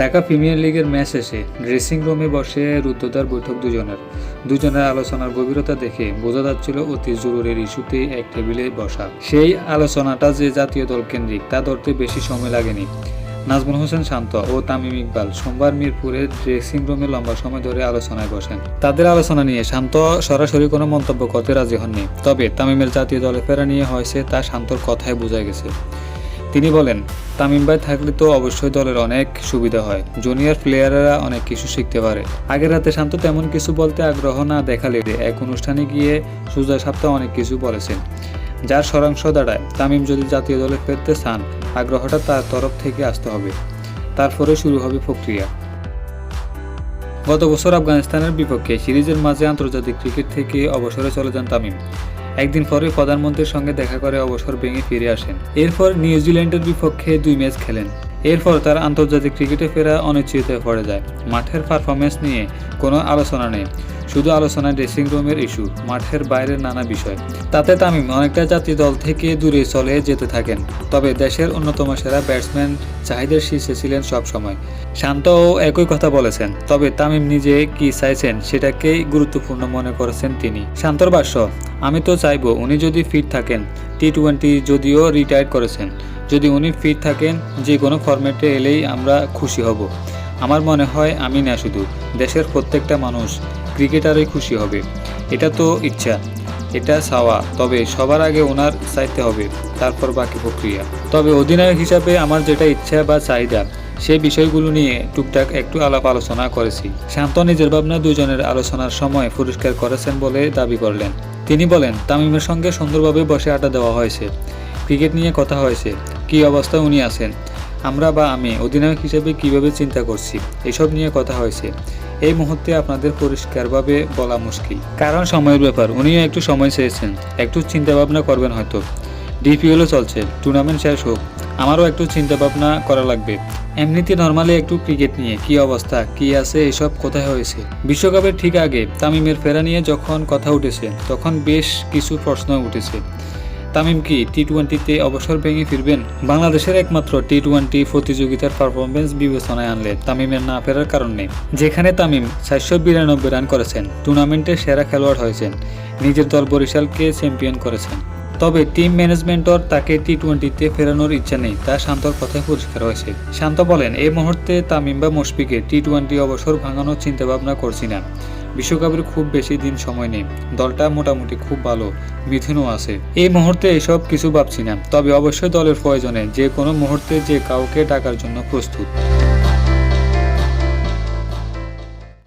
Dhaka premier লিগের match শেষে dressing রুমে বসে রুদ্ধদ্বার বৈঠক দুজনের। দুজনের আলোচনার গভীরতা দেখে বোঝা যাচ্ছিল অতি জরুরির ইস্যুতে এক টেবিলে বসা। সেই আলোচনাটা যে জাতীয় দল কেন্দ্রিক, তা ধরতে বেশি সময় লাগেনি। নাজমুল হোসেন শান্ত ও তামিম ইকবাল সোমবার মিরপুরে ড্রেসিং রুমে লম্বা সময় ধরে আলোচনায় বসেন। তাদের আলোচনা নিয়ে শান্ত সরাসরি কোনো মন্তব্য করতে রাজি হননি। তবে তামিমের জাতীয় দলে ফেরা নিয়ে হয়েছে তা শান্তর কথায় বোঝা গেছে। তিনি বলেন, তামিম ভাই থাকলে তো অবশ্যই দলের অনেক সুবিধা হয়। জুনিয়র প্লেয়াররা অনেক কিছু শিখতে পারে। আগের রাতে শান্ত তেমন কিছু বলতে আগ্রহ না দেখালে এক অনুষ্ঠানে গিয়ে সুজা সাপ্তাহ অনেক কিছু বলেছেন। যার সরাংশ দাঁড়ায়। তামিম যদি জাতীয় দলে ফেরতে চান, আগ্রহটা তার তরফ থেকে আসতে হবে। তারপরে শুরু হবে প্রক্রিয়া। গত বছর আফগানিস্তানের বিপক্ষে সিরিজের মাঝে আন্তর্জাতিক ক্রিকেট থেকে অবসরে চলে যান তামিম। একদিন পরে প্রধানমন্ত্রীর সঙ্গে দেখা করে অবসর ভেঙে ফিরে আসেন। এরপর নিউজিল্যান্ডের বিপক্ষে দুই ম্যাচ খেলেন। এরপর তার আন্তর্জাতিক ক্রিকেটে ফেরা অনিশ্চয়তায় পড়ে যায়। মাঠের পারফরমেন্স নিয়ে কোনো আলোচনা নেই। শুধু আলোচনা ড্রেসিং রুমের ইস্যু মাঠের বাইরের নানা বিষয়। তাতে তামিম অনেকটা জাতীয় দল থেকে দূরে চলে যেতে থাকেন। তবে দেশের অন্যতম সেরা ব্যাটসম্যান চাহিদার শীর্ষে ছিলেন সবসময়। শান্তও একই কথা বলেছেন, তবে তামিম নিজে কি চাইছেন সেটাকেই গুরুত্বপূর্ণ মনে করেছেন তিনি। শান্তর ভাষ্য, আমি তো চাইব উনি যদি ফিট থাকেন টি টোয়েন্টি যদিও রিটায়ার করেছেন যদি উনি ফিট থাকেন যে কোনো ফরম্যাটে এলেই আমরা খুশি হব। আমার মনে হয় আমি না শুধু, দেশের প্রত্যেকটা মানুষ ক্রিকেটারই খুশি হবে। এটা তো ইচ্ছা। এটা চাওয়া, তবে সবার আগে ওনার চাইতে হবে, তারপর বাকি প্রক্রিয়া। তবে অধিনায়ক হিসাবে আমার যেটা ইচ্ছা বা চাহিদা সেই বিষয়গুলো নিয়ে টুকটাক একটু আলাপ আলোচনা করেছি। শান্ত নিজের ভাবনা দুজনের আলোচনার সময় পুরস্কার করেছেন বলে দাবি করলেন। তিনি বলেন, তামিমের সঙ্গে সুন্দরভাবে বসে আড্ডা দেওয়া হয়েছে। ক্রিকেট নিয়ে কথা হয়েছে। কী অবস্থায় উনি আছেন? আমরা বা আমি, অধিনায়ক হিসেবে কীভাবে চিন্তা করছি? এসব নিয়ে কথা হয়েছে। এই মুহূর্তে আপনাদের পরিষ্কারভাবে বলা মুশকিল। কারণ সময়ের ব্যাপার, উনিও একটু সময় চেয়েছেন। একটু চিন্তা ভাবনা করবেন হয়তো। ডিপিএলও চলছে, টুর্নামেন্ট শেষ হোক। আমারও একটু চিন্তা ভাবনা করা লাগবে। এমনিতে নর্মালি একটু ক্রিকেট নিয়ে, কি অবস্থা, কি আছে, এসব কোথায় হয়েছে? বিশ্বকাপের ঠিক আগে তামিমের ফেরা নিয়ে যখন কথা উঠেছে, তখন বেশ কিছু প্রশ্ন উঠেছে। তামিম কি টি টোয়েন্টিতে অবসর ভেঙে ফিরবেন? বাংলাদেশের একমাত্র টি টোয়েন্টি প্রতিযোগিতার পারফরমেন্স বিবেচনায় আনলে তামিমের না ফেরার কারণ নেই। যেখানে তামিম চারশো বিরানব্বই রান করেছেন, টুর্নামেন্টে সেরা খেলোয়াড় হয়েছেন। নিজের দল বরিশালকে চ্যাম্পিয়ন করেছেন। তবে টিম ম্যানেজমেন্টর তাকে টি টোয়েন্টিতে ফেরানোর ইচ্ছা নেই, তা শান্তর কথায় পরিষ্কার হয়েছে। শান্ত বলেন এই মুহূর্তে তামিম বা মুশফিকে টি টোয়েন্টি অবসর ভাঙানোর চিন্তাভাবনা করছি না। বিশ্বকাপের খুব বেশি দিন সময় নেই। দলটা মোটামুটি খুব ভালো। মিথুনও আছে। এই মুহূর্তে এসব কিছু ভাবছি না, তবে অবশ্যই দলের প্রয়োজনে যে কোনো মুহূর্তে যে কাউকে ডাকার জন্য প্রস্তুত।